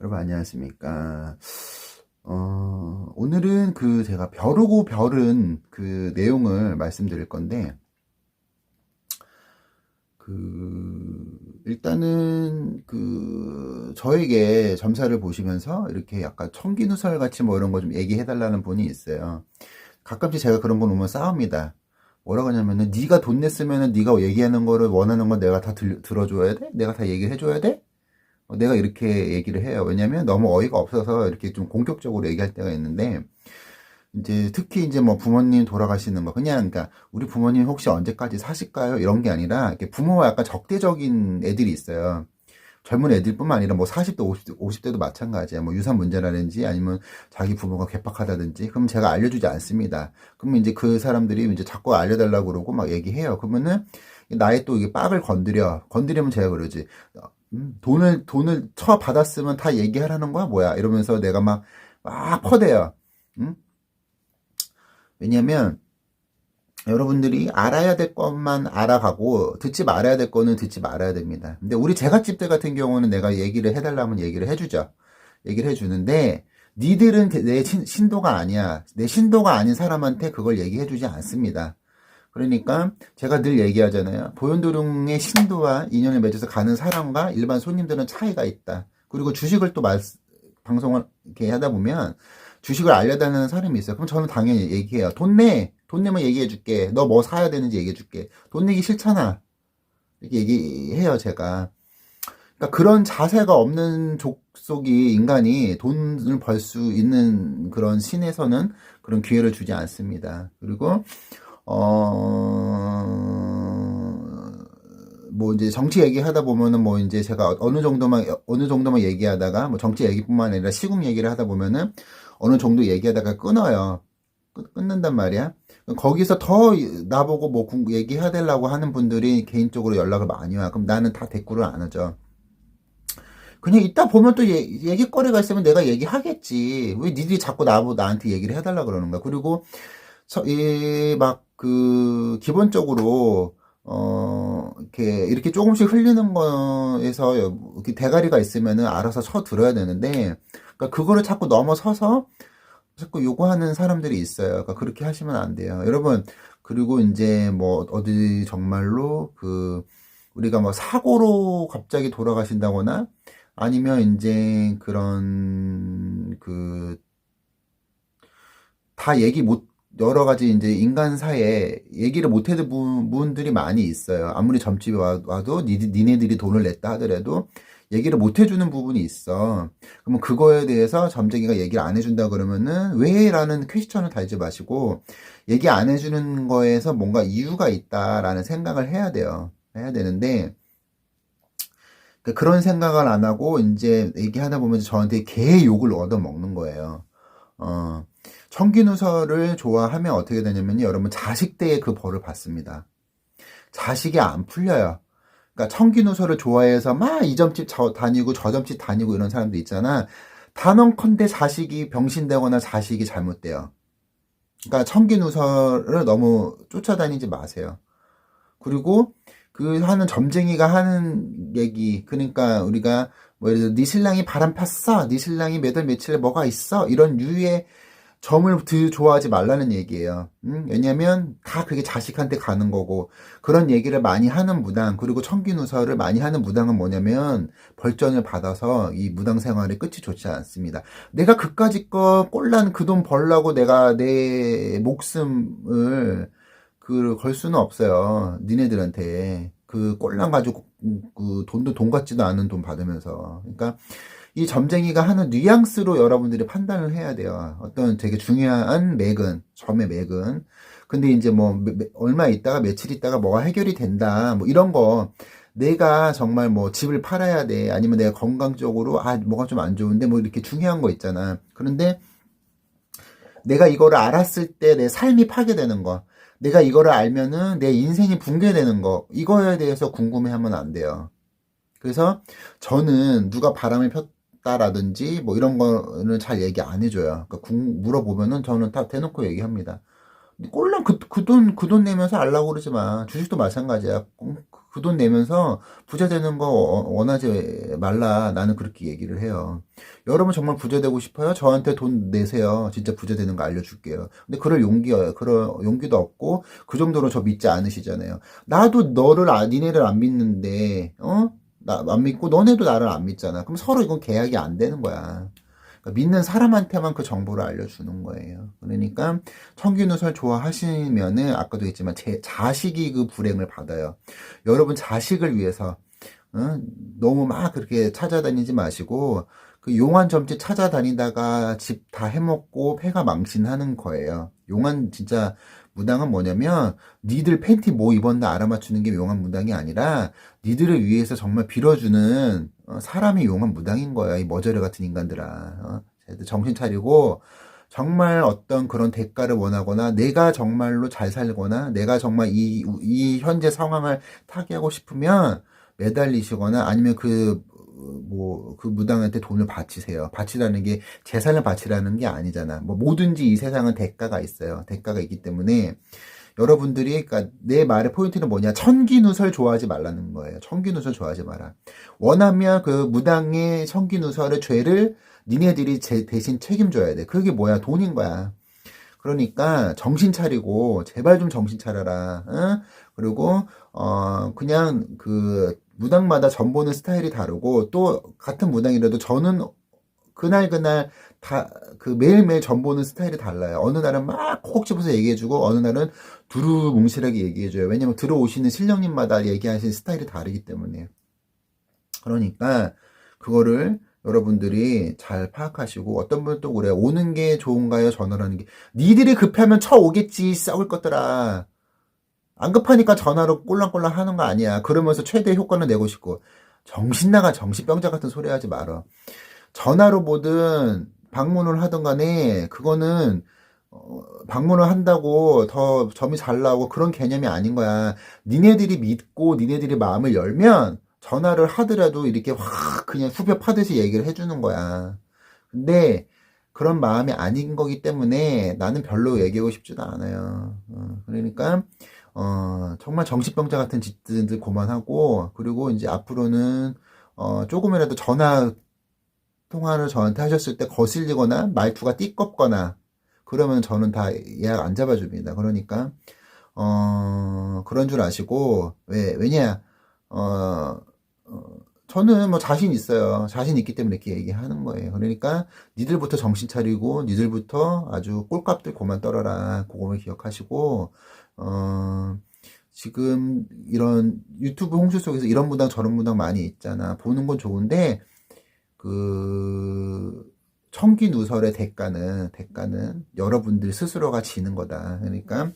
여러분 안녕하십니까. 어, 오늘은 그 제가 벼르고 별은 그 내용을 말씀드릴 건데, 그, 일단은 그, 저에게 점사를 보시면서 이렇게 약간 청기누설 같이 뭐 이런 거 좀 얘기해달라는 분이 있어요. 가끔씩 제가 그런 분 오면 싸웁니다. 뭐라고 하냐면은, 네가 돈 냈으면은 네가 얘기하는 거를 원하는 거 내가 다 들, 들어줘야 돼? 내가 다 얘기를 해줘야 돼? 어, 내가 이렇게 얘기를 해요. 왜냐면 너무 어이가 없어서 이렇게 좀 공격적으로 얘기할 때가 있는데, 이제 특히 이제 뭐 부모님 돌아가시는 거, 그냥, 그러니까 우리 부모님 혹시 언제까지 사실까요? 이런 게 아니라, 이렇게 부모와 약간 적대적인 애들이 있어요. 젊은 애들뿐만 아니라 뭐 40대, 50대, 50대도 마찬가지야. 뭐 유산 문제라든지 아니면 자기 부모가 괴팍하다든지. 그럼 제가 알려주지 않습니다. 그러면 이제 그 사람들이 이제 자꾸 알려달라고 그러고 막 얘기해요. 그러면은 나의 또 이게 빡을 건드려. 건드리면 제가 그러지. 음, 돈을, 돈을 쳐 받았으면 다 얘기하라는 거야? 뭐야? 이러면서 내가 막, 막 퍼대요. 응? 왜냐면, 여러분들이 알아야 될 것만 알아가고, 듣지 말아야 될 거는 듣지 말아야 됩니다. 근데 우리 제갓집들 같은 경우는 내가 얘기를 해달라면 얘기를 해주죠. 얘기를 해주는데, 니들은 내 신- 신도가 아니야. 내 신도가 아닌 사람한테 그걸 얘기해주지 않습니다. 그러니까 제가 늘 얘기하잖아요. 보현도룡의 신도와 인연을 맺어서 가는 사람과 일반 손님들은 차이가 있다. 그리고 주식을 또 말, 방송을 이렇게 하다 보면 주식을 알려달라는 사람이 있어요. 그럼 저는 당연히 얘기해요. 돈 내! 돈 내면 얘기해 줄게. 너 뭐 사야 되는지 얘기해 줄게. 돈 내기 싫잖아. 이렇게 얘기해요, 제가. 그러니까 그런 자세가 없는 족속이 인간이 돈을 벌 수 있는 그런 신에서는 그런 기회를 주지 않습니다. 그리고 어, 뭐 이제 정치 얘기하다 보면은 뭐 이제 제가 어느 정도만 어느 정도만 얘기하다가 뭐 정치 얘기뿐만 아니라 시국 얘기를 하다 보면은 어느 정도 얘기하다가 끊어요. 끊, 끊는단 말이야. 거기서 더 나보고 뭐 되려고 하는 분들이 개인적으로 연락을 많이 와. 그럼 나는 다 대꾸를 안 하죠. 그냥 이따 보면 또 얘, 얘기거리가 있으면 내가 얘기하겠지. 왜 니들이 자꾸 나보 나한테 얘기를 해달라 그러는 거야. 그리고 막 그 기본적으로 어 이렇게 이렇게 조금씩 흘리는 거에서 이렇게 대가리가 있으면은 알아서 쳐 들어야 되는데 그러니까 그거를 자꾸 넘어서서 자꾸 요구하는 사람들이 있어요. 그러니까 그렇게 하시면 안 돼요. 여러분 그리고 이제 뭐 어디 정말로 그 우리가 뭐 사고로 갑자기 돌아가신다거나 아니면 이제 그런 그 다 얘기 못 여러 가지 이제 인간사에 얘기를 못 해도 분들이 많이 있어요. 아무리 점집에 와- 와도 니, 니네들이 돈을 냈다 하더라도 얘기를 못 해주는 부분이 있어. 그러면 그거에 대해서 점쟁이가 얘기를 안 해준다 그러면은 왜? 라는 퀘스천을 달지 마시고 얘기 안 해주는 거에서 뭔가 이유가 있다라는 생각을 해야 돼요. 해야 되는데 그 그런 생각을 안 하고 이제 얘기하다 보면 저한테 개 욕을 얻어먹는 거예요. 어, 청기누설을 좋아하면 어떻게 되냐면요. 여러분 자식 때의 그 벌을 받습니다. 자식이 안 풀려요. 그러니까 청기누설을 좋아해서 막 이 점집 저 다니고 저 점집 다니고 이런 사람들 있잖아. 단언컨대 자식이 병신되거나 자식이 잘못돼요. 그러니까 청기누설을 너무 쫓아다니지 마세요. 그리고 그 하는 점쟁이가 하는 얘기 그러니까 우리가 뭐 예를 들어 네 신랑이 바람 폈어 네 신랑이 몇 월 며칠에 뭐가 있어 이런 유의 점을 드 좋아하지 말라는 얘기예요. 음? 왜냐면 다 그게 자식한테 가는 거고 그런 얘기를 많이 하는 무당 그리고 청기누설을 많이 하는 무당은 뭐냐면 벌전을 받아서 이 무당 생활의 끝이 좋지 않습니다. 내가 그까짓 거 꼴난 그돈 벌라고 내가 내 목숨을 그 걸 수는 없어요. 니네들한테 그 꼴랑 가지고 그 돈도 돈 같지도 않은 돈 받으면서 그러니까 이 점쟁이가 하는 뉘앙스로 여러분들이 판단을 해야 돼요. 어떤 되게 중요한 맥은 점의 맥은 근데 이제 뭐 얼마 있다가 며칠 있다가 뭐가 해결이 된다 뭐 이런 거 내가 정말 뭐 집을 팔아야 돼 아니면 내가 건강적으로 아 뭐가 좀 안 좋은데 뭐 이렇게 중요한 거 있잖아. 그런데 내가 이거를 알았을 때 내 삶이 파괴되는 거, 내가 이거를 알면은 내 인생이 붕괴되는 거, 이거에 대해서 궁금해하면 안 돼요. 그래서 저는 누가 바람을 폈다라든지 뭐 이런 거는 잘 얘기 안 해줘요. 그러니까 궁- 물어보면은 저는 다 대놓고 얘기합니다. 꼴랑 그, 그 돈, 그 돈 내면서 알라고 그러지 마. 주식도 마찬가지야. 그 돈 내면서 부자 되는 거 어, 원하지 말라. 나는 그렇게 얘기를 해요. 여러분 정말 부자 되고 싶어요? 저한테 돈 내세요. 진짜 부자 되는 거 알려줄게요. 근데 그럴 용기, 그럴 용기도 없고, 그 정도로 저 믿지 않으시잖아요. 나도 너를, 아, 니네를 안 믿는데, 어? 나 안 믿고, 너네도 나를 안 믿잖아. 그럼 서로 이건 계약이 안 되는 거야. 그러니까 믿는 사람한테만 그 정보를 알려주는 거예요. 그러니까 청기누설 좋아하시면은 아까도 했지만 제 자식이 그 불행을 받아요. 여러분 자식을 위해서 어? 너무 막 그렇게 찾아다니지 마시고 그 용한 점집 찾아다니다가 집 다 해먹고 폐가 망신하는 거예요. 용한 진짜 무당은 뭐냐면 니들 팬티 뭐 입었나 알아맞추는 게 용한 무당이 아니라 니들을 위해서 정말 빌어주는 어, 사람이 용한 무당인 거야. 이 머저리 같은 인간들아. 어? 정신 차리고 정말 어떤 그런 대가를 원하거나 내가 정말로 잘 살거나 내가 정말 이, 이 현재 상황을 타개하고 싶으면 매달리시거나 아니면 그 뭐, 그 무당한테 돈을 바치세요. 바치라는 게 재산을 바치라는 게 아니잖아. 뭐, 뭐든지 이 세상은 대가가 있어요. 대가가 있기 때문에 여러분들이, 그니까 내 말의 포인트는 뭐냐. 천기누설 좋아하지 말라는 거예요. 천기누설 좋아하지 마라. 원하면 그 무당의 천기누설의 죄를 니네들이 제, 대신 책임져야 돼. 그게 뭐야? 돈인 거야. 그러니까 정신 차리고 제발 좀 정신 차려라. 응? 그리고 어 그냥 그 무당마다 전 보는 스타일이 다르고 또 같은 무당이라도 저는 그날 그날 다 그 매일매일 전 보는 스타일이 달라요. 어느 날은 막 콕콕 집어서 얘기해주고 어느 날은 두루 뭉실하게 얘기해줘요. 왜냐면 들어오시는 신령님마다 얘기하시는 스타일이 다르기 때문에. 그러니까 그거를 여러분들이 잘 파악하시고 어떤 분은 또 그래 오는 게 좋은가요? 전화라는 게. 니들이 급하면 쳐 오겠지. 썩을 것들아 안 급하니까 전화로 꼴랑꼴랑 하는 거 아니야. 그러면서 최대 효과는 내고 싶고. 정신 나가 정신병자 같은 소리 하지 말어. 전화로 뭐든 방문을 하든 간에 그거는 어, 방문을 한다고 더 점이 잘 나오고 그런 개념이 아닌 거야. 니네들이 믿고 니네들이 마음을 열면 전화를 하더라도 이렇게 확 그냥 후벼 파듯이 얘기를 해주는 거야. 근데 그런 마음이 아닌 거기 때문에 나는 별로 얘기하고 싶지도 않아요. 어, 그러니까 어, 정말 정신병자 같은 짓들 그만하고, 그리고 이제 앞으로는, 어, 조금이라도 전화 통화를 저한테 하셨을 때 거슬리거나 말투가 띠껍거나, 그러면 저는 다 예약 안 잡아줍니다. 그러니까, 어, 그런 줄 아시고, 왜, 왜냐, 어, 어 저는 뭐 자신 있어요. 자신 있기 때문에 이렇게 얘기하는 거예요. 그러니까 니들부터 정신 차리고 니들부터 아주 꼴값들 그만 떨어라. 그거를 기억하시고 어 지금 이런 유튜브 홍수 속에서 이런 무당 저런 무당 많이 있잖아. 보는 건 좋은데 그 청기 누설의 대가는 대가는 여러분들 스스로가 지는 거다. 그러니까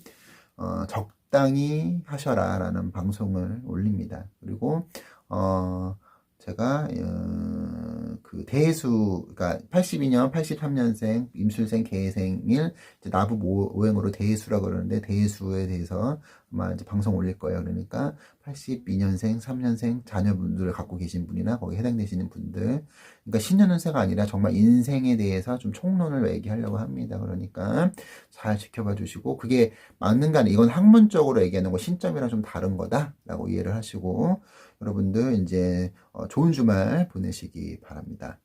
어, 적당히 하셔라라는 방송을 올립니다. 그리고 어 제가 어, 그 대수 그러니까 82년 83년생 임술생 개생일 나부 오행으로 대수라 그러는데 대수에 대해서 아마 이제 방송 올릴 거예요. 그러니까 82년생, 3년생 자녀분들을 갖고 계신 분이나 거기 해당되시는 분들 그러니까 신년운세가 아니라 정말 인생에 대해서 좀 총론을 얘기하려고 합니다. 그러니까 잘 지켜봐 주시고 그게 맞는 게 아니라 이건 학문적으로 얘기하는 거 신점이랑 좀 다른 거다라고 이해를 하시고 여러분들 이제 어, 좋은 주말 보내시기 바랍니다.